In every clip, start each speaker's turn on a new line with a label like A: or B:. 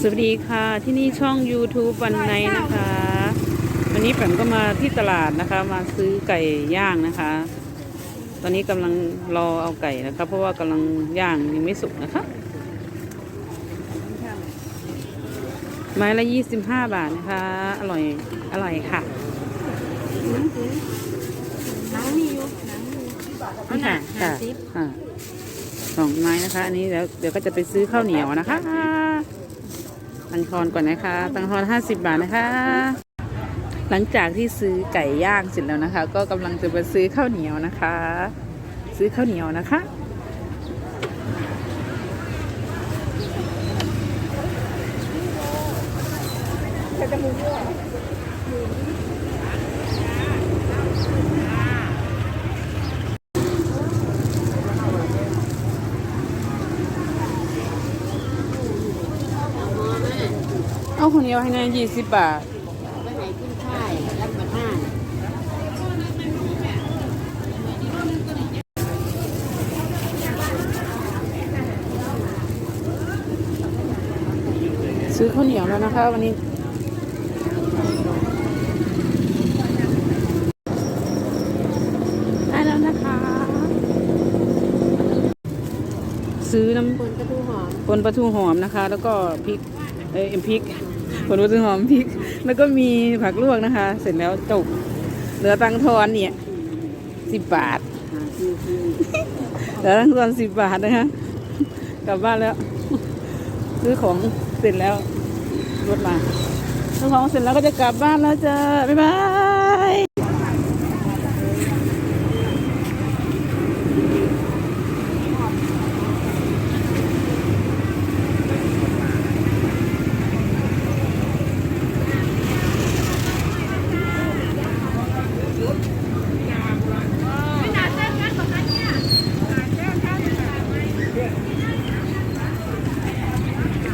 A: สวัสดีค่ะที่นี่ช่อง YouTube วันไนนะคะ วันนี้แปมก็มาที่ตลาดนะคะ มาซื้อไก่ย่างนะคะ ตอนนี้กำลังรอเอาไก่นะคะ เพราะว่ากำลังย่างยังไม่สุกนะคะ ไม้ละยี่สิบห้าบาทนะคะ อร่อยอร่อยค่ะ
B: หนังมีอยู่หนังมีเอา
A: นี่
B: หนั
A: ค่ะ
B: ง
A: ค่ะ
B: สิบ
A: ค่ะสองไม้นะคะ อันนี้เดี๋ยวเดี๋ยวก็จะไปซื้อข้าวเหนียวนะคะ ตังทอนก่อนนะคะ ตังทอนห้าสิบบาทนะคะ หลังจากที่ซื้อไก่ย่างเสร็จแล้วนะคะ ก็กำลังจะไปซื้อข้าวเหนียวนะคะ ซื้อข้าวเหนียวนะคะ เอาข้าวเหนียวให้ในยี่สิบบาท
B: ไปไหนขึ้นค่ายรับมาห้า
A: ซื้อข้าวเหนียวแล้วนะคะ วันนี้ได้แล้วนะคะ ซื้อน้ำ
B: คนกระทู้หอม
A: ปนปลาทูหอมนะคะ แล้วก็พริก เอ็มพริกปนปลาทูหอมพริก แล้วก็มีผักลวกนะคะ เสร็จแล้วจบเหลือตังทอนเนี่ยสิบบาทเหลือตังทอนสิบบาทนะคะกลับบ้านแล้ว ซื้อของเสร็จแล้วรถมาซื้อของเสร็จแล้วก็จะกลับบ้านแล้วจ้าบ๊ายบาย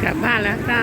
A: กลับบ้านแล้วจ้า